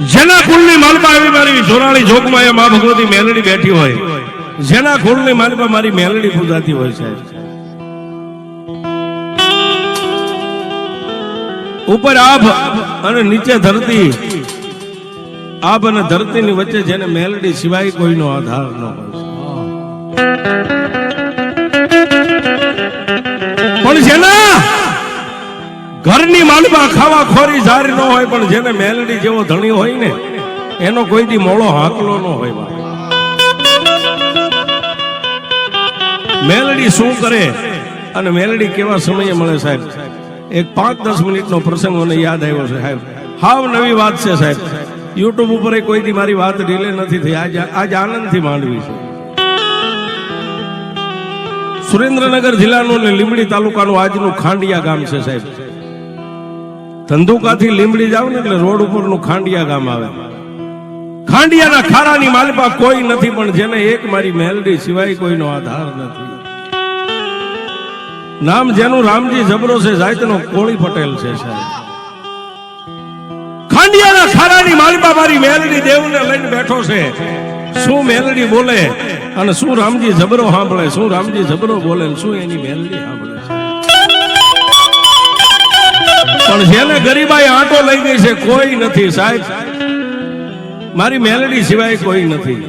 જેના કુળની માલપા આવી મારી જોરાણી જોગમાં એ મા ભગવતી મેલડી બેઠી હોય, જેના કુળની માલપા મારી મેલડી પૂજાતી હોય સાહેબ. ઉપર આભ અને નીચે ધરતી. આભ અને ધરતીની વચ્ચે જેને મેલડી સિવાય કોઈનો આધાર ન હોય પણ જેના ઘરની માલમાં ખાવા ખોરી જારી ન હોય પણ જેને મેલડી જેવો ધણી હોય ને, એનો કોઈ દી મોળો હાકલો ન હોય મેલડી શું કરે? અને મેલડી કેવા સમયે મળે સાહેબ? એક પાંચ દસ મિનિટનો પ્રસંગ મને યાદ આવ્યો છે સાહેબ. હાવ નવી વાત છે સાહેબ. યુટ્યુબ ઉપર કોઈ દી મારી વાત ડીલે નથી થઈ. આજ આજ આનંદથી માંડવી છે. સુરેન્દ્રનગર જિલ્લાનું અને લીંબડી તાલુકાનું આજનું ખાંડિયા ગામ છે સાહેબ. ધંધુકાથી લીંબડી જાવ ને એટલે રોડ ઉપરનું ખાંડિયા ગામ આવે. ખાંડિયાના ખારાની માલપા કોઈ નથી, પણ જેને એક મારી મેલડી સિવાય કોઈનો આધાર નથી. નામ જેનું રામજી જબરો છે જાયતનો કોળી પટેલ છે, સાહેબ. ખાંડિયાના ખારાની માલપા મારી મેલડી દેવને લઈને બેઠો છે. શું મેલડી બોલે અને શું રામજી જબરો સાંભળે, શું રામજી જબરો બોલે શું એની મેલડી સાંભળે? પણ જેને ગરીબાઈ આંટો લઈ ગઈ છે, કોઈ નથી સાહેબ. મારી મેલડી સિવાય કોઈ નથી.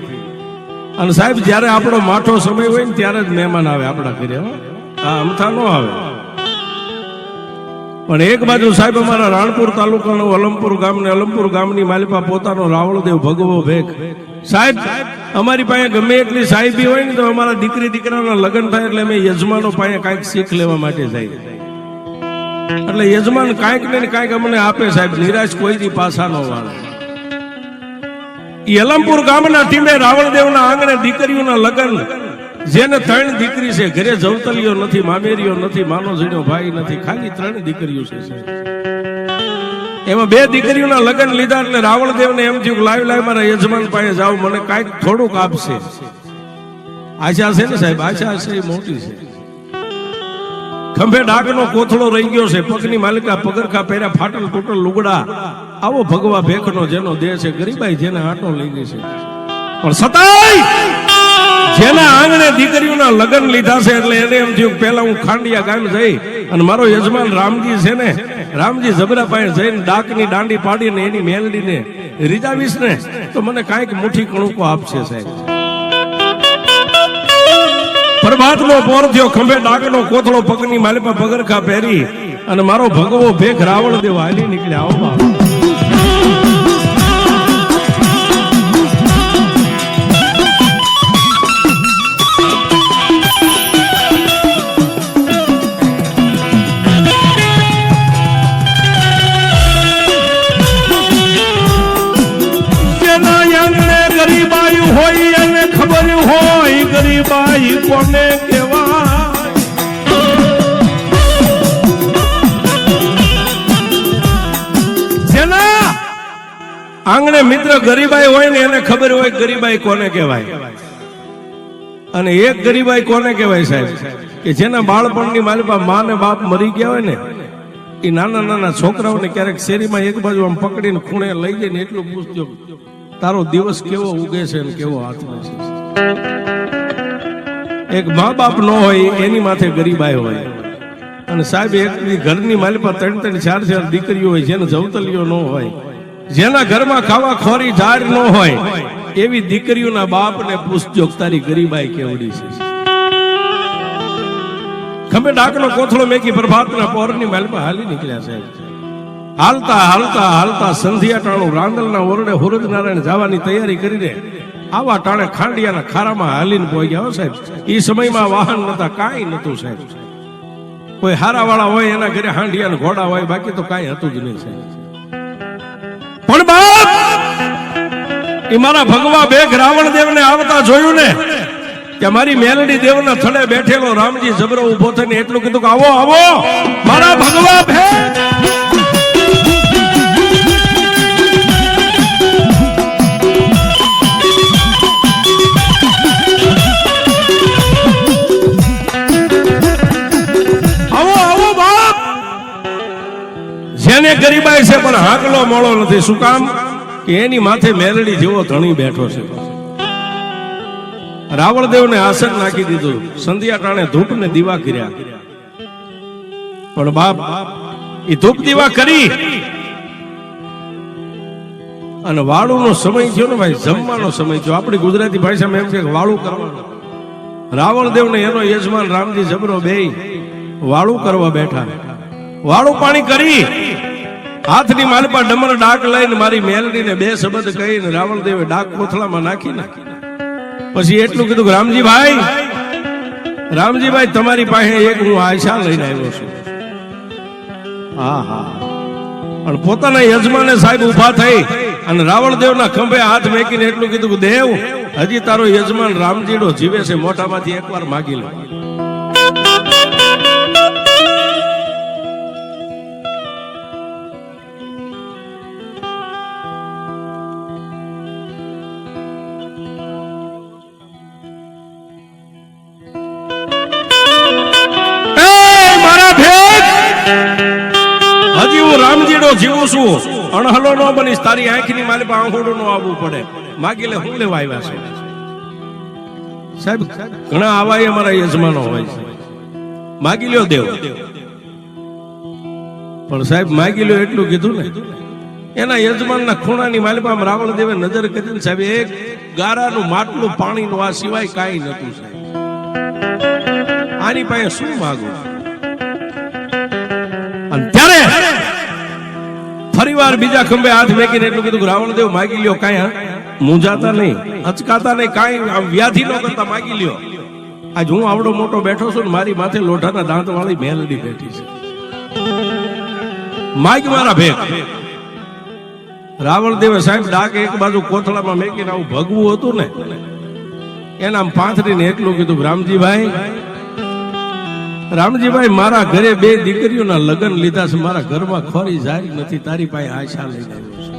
અને સાહેબ, જ્યારે આપણો માઠો સમય હોય ને, ત્યારે જ મહેમાન આવે આપણા ઘરે. આ અમથા નો આવે. પણ એક બાજુ સાહેબ, અમારા રાણપુર તાલુકાનું અલમપુર ગામ ને અલમપુર ગામની માલિપા પોતાનો રાવળદેવ ભગવો ભેખ સાહેબ, અમારી પાસે ગમે એટલી સાહેબી હોય ને, તો અમારા દીકરી દીકરાના લગ્ન થાય એટલે અમે યજમાનો પાસે કાંઈક શીખ લેવા માટે જાય એટલે યજમાન કાંઈક ને કાંઈક અમને આપે સાહેબ, નિરાશ કોઈ પાછા ન વાળે. યલમપુર ગામના ટીમે રાવણદેવના આંગણે દીકરીઓના લગ્ન. જેને ત્રણ દીકરી છે, ઘરે જવતલીઓ નથી, મામેરીઓ નથી માનો જીણો ભાઈ નથી, ખાલી ત્રણ દીકરીઓ છે. એમાં બે દીકરીઓના લગ્ન લીધા એટલે રાવણદેવને એમ થયું કે લાવ લાવ, મારા યજમાન પાસે જાવ મને કાંઈક થોડુંક આપશે. આશા છે ને સાહેબ? આશા છે મોટી છે. ખંભે ડાગનો કોથળો રહી ગયો છે. પગની માલિકા પગરખા પહેર્યા, ફાટલ ફૂટલ લુગડા. આવો ભગવા ભેખનો જેનો દેહ છે, ગરીબાઈ જેને આટો લઈ ગઈ છે. પણ સતાય! જેના આંગણે દીકરીઓના લગ્ન લીધા છે, એટલે એને એમ થયું, પહેલા હું ખાંડિયા ગામ જઈ અને મારો યજમાન રામજી છે ને, રામજી જબરા પાસે જઈને ડાકની દાંડી પાડીને એની મેલડીને રીજાવીશ ને, તો મને કાંઈક મુઠ્ઠી કણુકો આપશે સાહેબ. પ્રભાતનો પોર થયો, ખંભે ડાકનો કોથળો પગની માલિપા પગરખા પહેરી અને મારો ભગવો ભેખ રાવણ દેવ હાલી નીકળ્યા. આવો ગરીબાઈ હોય એને ખબર હોય ગરીબાઈ કોને કહેવાય? આંગણે મિત્ર ગરીબાઈ હોય ને એને ખબર હોય ગરીબાઈ કોને કહેવાય? અને એક ગરીબાઈ કોને કહેવાય સાહેબ? કે જેના બાળપણની માલિપા મા ને બાપ મરી ગયા હોય ને, એ નાના નાના છોકરાઓને ક્યારેક શેરીમાં એક બાજુ આમ પકડીને ખૂણે લઈ જઈને એટલું પૂછજો, તારો દિવસ કેવો ઉગે છે અને કેવો હાથમાં છે? એક મા બાપ ન હોય, એની માથે ગરીબાઈ હોય. અને સાહેબ, એક ઘરની માલ પર ત્રણ ત્રણ ચાર ચાર દીકરીઓ હોય, જેને જવતલીઓ ન હોય, જેના ઘરમાં ખાવા ખોરી ઝાડ ન હોય, એવી દીકરીઓના બાપને પૂછજો કે તારી ગરીબાઈ કેવડી છે. ખમે ડાકનો કોથળો મેકી પ્રભાતના પોરની પર હાલી નીકળ્યા સાહેબ હાલતા હાલતા હાલતા સંધ્યા ટાણું રાંદલના ઓરડે હુરજ નારાયણ જવાની તૈયારી કરીને આવા ટાણે ખાંડિયાના ખારામાં હાલીને પહોંચ્યા ગયા સાહેબ. એ સમયમાં વાહન નતા, કાંઈ નતું સાહેબ. કોઈ હારાવાળા હોય એના ઘરે હાંડિયાના ઘોડા હોય, બાકી તો કાંઈ હતું જ નહીં સાહેબ. પણ બાપ એ મારા ભગવા બેગ રાવણ દેવને આવતા જોયું ને, કે મારી મેલડી દેવના થડે બેઠેલો રામજી જબરો ઊભો થઈને એટલું કીધું કે, આવો આવો, મારા ભગવા ભેગ મોળો નથી. શું કામ? કે એની માથે મેલડી જેવો ધણી બેઠો છે. રાવણદેવને આસન નાખી દીધું. સંધ્યા ટાણે ધૂપ ને દીવા કર્યા. પણ બાપ એ ધૂપ દીવા કરી. અને વાળુનો સમય થયો ને ભાઈ, જમવાનો સમય થયો. આપણી ગુજરાતી ભાષામાં એમ છે કે વાળું કરવાનું. રાવણદેવ ને એનો યજમાન રામજી જબરો બે વાળું કરવા બેઠા. વાળું પાણી કરી. હાથની માલપા ડમર ડાક લઈને મારી મેલડીને બે શબ્દ કહીને રાવણદેવે ડાક કોથળામાં નાખી નાખી પછી એટલું કીધું કે રામજીભાઈ રામજીભાઈ તમારી પાસે એક હું આશા લઈને આવ્યો છું. હા હા પણ પોતાના યજમાને સાહેબ ઊભા થઈ અને રાવણદેવના ખંભે હાથ મેકીને એટલું કીધું કે દેવ હજી તારો યજમાન રામજીડો જીવે છે મોટામાંથી એકવાર માગી લો. હજી હું રામજીડો જીવું છું. અણહલો ન બનીશ, તારી આંખની પાસે આંખોડું ન આવવું પડે. માગી લે હું લેવા આવ્યા છે? સાહેબ, ઘણા આવા અમારા યજમાનો હોય છે. માગી લ્યો દેવ. પણ સાહેબ, માગી લ્યો એટલું કીધું ને. એના યજમાનના ખૂણાની માલિપામ રાવણ દેવે નજર કરીને સાહેબ, એક ગારાનું માટલું પાણીનું આ સિવાય કાંઈ નતું સાહેબ. આની પાસે શું માગું? અને ત્યારે ફરીવાર બીજા ખંભે હાથ મેકીને એટલું કીધું રાવણ દેવ માગી લ્યો કાંઈ? મૂંઝાતા નહીં, અચકાતા નહીં, કાંઈ વ્યાધિ ન કરતા માગી લ્યો. આજ હું આવડો મોટો બેઠો છું ને મારી માથે લોઢાના દાંત વાળી મેલડી બેઠી છે. માગ મારા ભેગ. રાવણદેવે સાહેબ ડાક એક બાજુ કોથળામાં મેકીને આવું ભગવું હતું ને એના પાથરીને એટલું કીધું રામજીભાઈ રામજીભાઈ, મારા ઘરે બે દીકરીઓના લગ્ન લીધા છે. મારા ઘરમાં ખોરી જાય નથી. તારી પાસે આશા લઈ આવ્યો છે.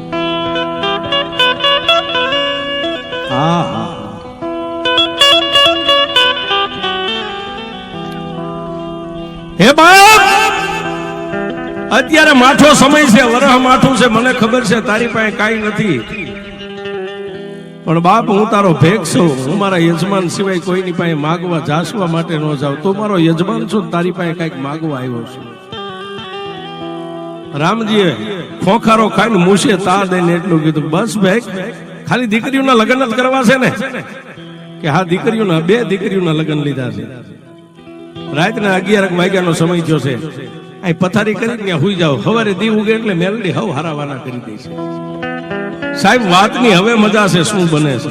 હા હા, હે. બાપ અત્યારે માઠો સમય છે, વરહ માઠું છે. મને ખબર છે, તારી પાસે કાંઈ નથી. પણ બાપ, હું તારો ભેગ છું. હું મારા યજમાન સિવાય કોઈની પાસે માગવા જાસવા માટે ન જાઉં. તું મારો યજમાન છું તારી પાસે કંઈક માગવા આવ્યો છું. રામજીએ ખોખારો ખાઈને મૂસે તા દઈને એટલું કીધું, બસ ભેગ ખાલી દીકરીઓના લગ્ન જ કરવા છે ને? કે હા, દીકરીઓના, બે દીકરીઓના લગ્ન લીધા છે. રાતના અગિયાર વાગ્યાનો સમય થયો છે. અહીં પથારી કરી ત્યાં હુઈ જાઓ. સવારે દી ઉગે એટલે મેલડી હવ હારાવાના કરી દે છે. સાહેબ, વાતની હવે મજા છે, શું બને છે?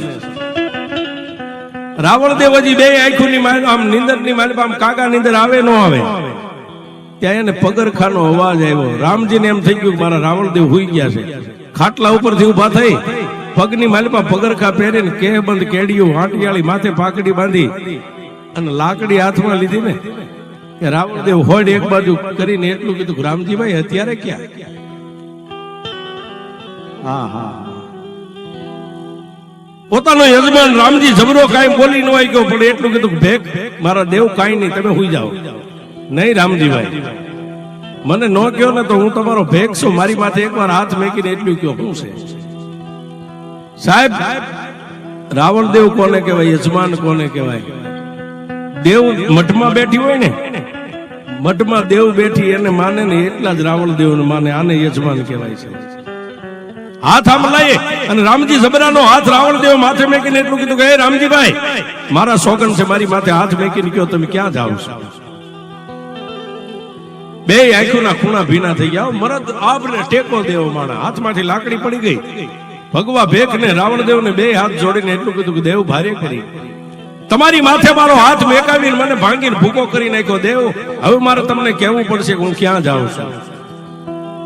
રાવણ દેવજી બે આંખોની માલ આમ નીંદરની માલ આમ કાકા નીંદર આવે ન આવે. ત્યાં એને પગરખાનો અવાજ આવ્યો. રામજીને એમ થઈ ગયું મારા રાવણદેવ હોઈ ગયા છે. ખાટલા ઉપરથી ઊભા થઈ, પગની માલપા પગરખા પહેરીને કે બંધ કેડિયું હાંટિયાળી માથે પાકડી બાંધી અને લાકડી હાથમાં લીધી ને. કે રાવણદેવ હોડ એક બાજુ કરીને એટલું કીધું રામજીભાઈ, અત્યારે ક્યાં? હા હા. પોતાનો યજમાન રામજી જબરો કાંઈ બોલી ન હોય ગયો પણ એટલું કીધું ભેગ, મારા દેવ કાંઈ નહીં, તમે હુઈ જાઓ. નહીં રામજીભાઈ. મને ન કહો ને તો હું તમારો ભેગ છું, મારી માથે એકવાર હાથ મેકીને એટલું કયો, શું છે? સાહેબ, રાવણ દેવ કોને કહેવાય, યજમાન કોને કહેવાય? દેવ મઠમાં બેઠી હોય ને મઠમાં દેવ બેઠી એને માને ને એટલા જ રાવણ દેવ માને, આને યજમાન કહેવાય છે. હાથ આમ લાયે અને રામજી જબરાનો હાથ રાવણ દેવ માથે મેકીને એટલું કીધું કે રામજીભાઈ, મારા સોગન છે, મારી માથે હાથ મેકીને કયો તમે ક્યાં જાવ છો? બે આંખોના ખૂણા ભીના થઈ ગયા. મરદ આપને ટેકો દેવો માણા. હાથમાંથી લાકડી પડી ગઈ. ભગવા ભેખ ને રાવણ દેવ ને બે હાથ જોડીને એટલું કીધું કે, દેવ ભારે કરી. તમારી માથે મારો હાથ મેકાવીને મને ભાંગીને ભૂકો કરી નાખ્યો. દેવ, હવે મારે તમને કહેવું પડશે કે હું ક્યાં જાઉં છું?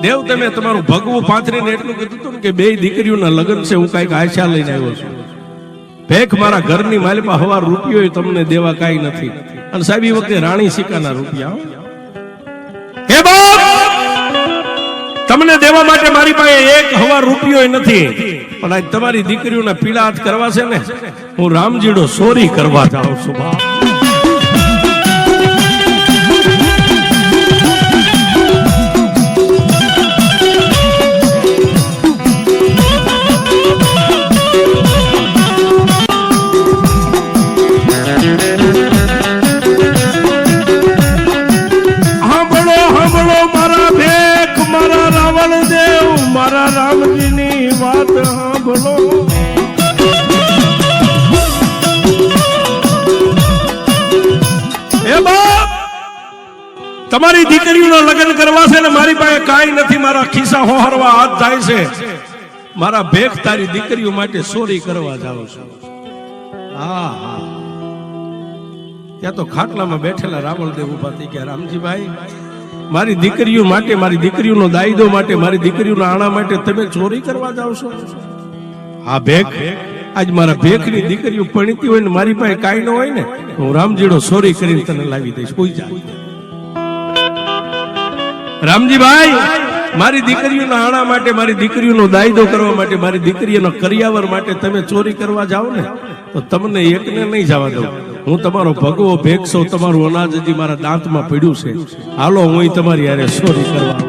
દેવ, તમે તમારું ભગવું પાથરીને એટલું કીધું હતું કે બે દીકરીઓના લગ્ન છે, હું કંઈક આશા લઈને આવ્યો છું. ભેખ મારા ઘરની માલિપા હવા રૂપિયો તમને દેવા કાંઈ નથી. અને સાહેબ, એ વખતે રાણી સિક્કાના રૂપિયા. હે બાપ! તમને દેવા માટે મારી પાસે એક હવા રૂપિયો નથી. પણ આજ તમારી દીકરીઓના પીળા હાથ કરવા છે ને, હું રામજીડો સોરી કરવા જાઉં છું, બાપ. તમારી દીકરીઓના લગ્ન કરવા છે ને મારી પાસે કાંઈ નથી, મારા ખિસ્સા હોહરવા હાથ જાય છે. મારા ભેખ તારી દીકરીઓ માટે ચોરી કરવા જાઉં છું. હા હા. ત્યાં તો ખાટલામાં બેઠેલા રાવણદેવ ઊભા થઈ ગયા. રામજીભાઈ, મારી દીકરીઓ માટે, મારી દીકરીઓનો દાયદો માટે, મારી દીકરીઓના આણા માટે તમે ચોરી કરવા જાવ છો? હા, ભેખ. આજ મારા ભેખની દીકરીઓ પરણીતી હોય ને મારી પાસે કાંઈ ન હોય ને, હું રામજીડો ચોરી કરીને તને લાવી દઈશ. કોઈ જા રામજીભાઈ, મારી દીકરીઓના આણા માટે, મારી દીકરીઓનો દાયદો કરવા માટે, મારી દીકરીઓનો કરિયાવર માટે તમે ચોરી કરવા જાઓ ને, તો તમને એકને નહીં જવા દઉં. હું તમારો ભગવો ભેગસો તમારું અનાજ હજી મારા દાંતમાં પડ્યું છે. હાલો, હું તમારી યારે ચોરી કરવા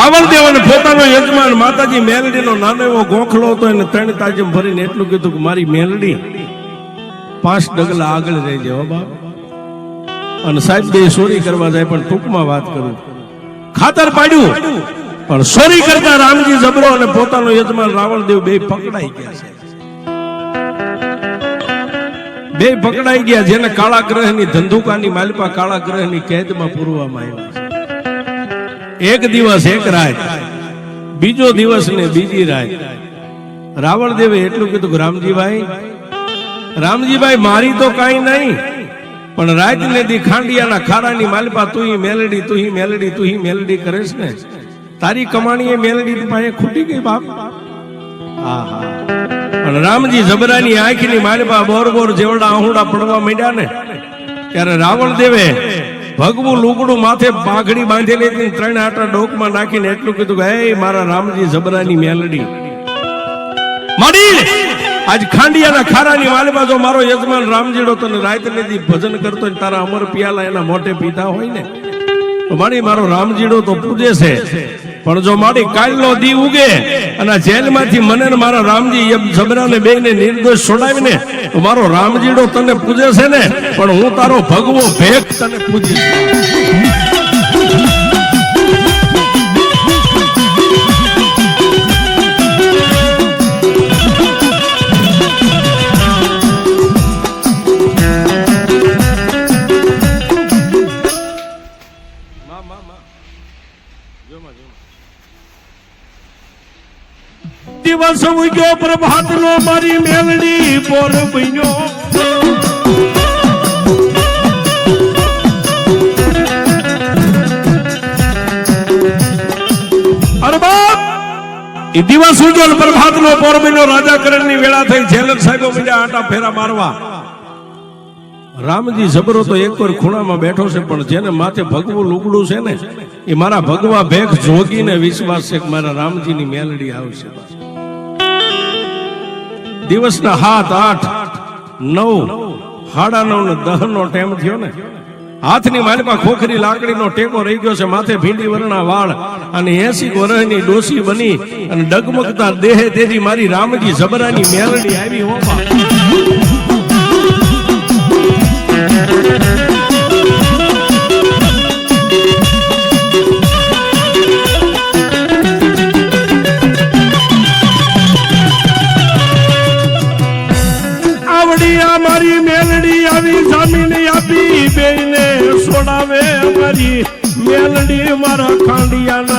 રાવણ દેવન પોતાનો યજમાન માતાજી મેલડીનો નાનો એવો ગોખલો હતો એને ત્રણ તાજમ ભરીને એટલું કીધું કે મારી મેલડી, પાંચ ડગલા આગળ રહી જાય બાપ. અને સાહેબ, બે સોરી કરવા જાય, પણ ટૂંકમાં વાત કરું. ખાતર પાડ્યું, પણ સોરી કરતા રામજી જબરો અને પોતાનો યજમાન રાવણ દેવ બે પકડાઈ ગયા છે. બે પકડાઈ ગયા, જેને કાળા ગ્રહની ધંધુકાની માલિપા કાળા ગ્રહની કેદમાં પૂરવામાં આવ્યા છે. એક દિવસ એક રાત, બીજો દિવસ ને બીજી રાત. રાવણ દેવે એટલું કીધું રામજીભાઈ રામજીભાઈ, મારી તો કાંઈ નહીં, પણ રાત ને દી ખાંડિયાના ખારાની માલપા તું મેલડી તું મેલડી તું મેલડી કરેશ ને. તારી કમાણી એ મેલડી પાસે ખૂટી ગઈ બાપ. હા હા પણ રામજી જબરાની આંખની માલપા બોર બોર જેવડા આહુડા પડવા માંડ્યા ને, ત્યારે રાવણ દેવે ભગવું લુગડું માથે પાઘડી બાંધેલી હતી. ત્રણ આટા ડોકમાં નાખીને એટલું કીધું કે, હે, મારા રામજી જબરાની મેલડી. માડી, આજ ખાંડિયાના ખારાની વાલમાં જો મારો યજમાન રામજીડો તને રાત દી ભજન કરતો હોય તારા અમર પિયાલા એના મોઢે પીતા હોય ને, તો મારી મારો રામજીડો તો પૂજે છે. પણ જો મારી કાલનો દી ઉગે અને જેલમાંથી મને મારા રામજી જબરાને બેને નિર્દોષ છોડાવીને મારો રામજીડો તને પૂજે છે ને, પણ હું તારો ભગવો ભેગ તને પૂજીશ દિવસ ઉગ્યો પ્રભાત નો મારી મેલડી રાજા કરણની વેળા થઈ, જેલર સાહેબો બીજા આટા ફેરા મારવા. રામજી જબરો તો એક વાર ખૂણામાં બેઠો છે, પણ જેને માથે ભગવું લુગડું છે ને, એ મારા ભગવા ભેખ જોગીને વિશ્વાસ છે કે મારા રામજીની મેલડી આવશે. દિવસના હાથ આઠ, નવ, સાડા નવ ને દહ નો ટાઈમ થયો ને. હાથની માલમાં ખોખરી લાકડીનો ટેકો રહી ગયો છે, માથે ભીંડી વરણા વાળ અને એસી વરહની ડોસી બની અને ડગમગતા દેહે તેજી મારી રામજી જબરાની મેલડી આવી હો મેલડી મારા ખાંડિયા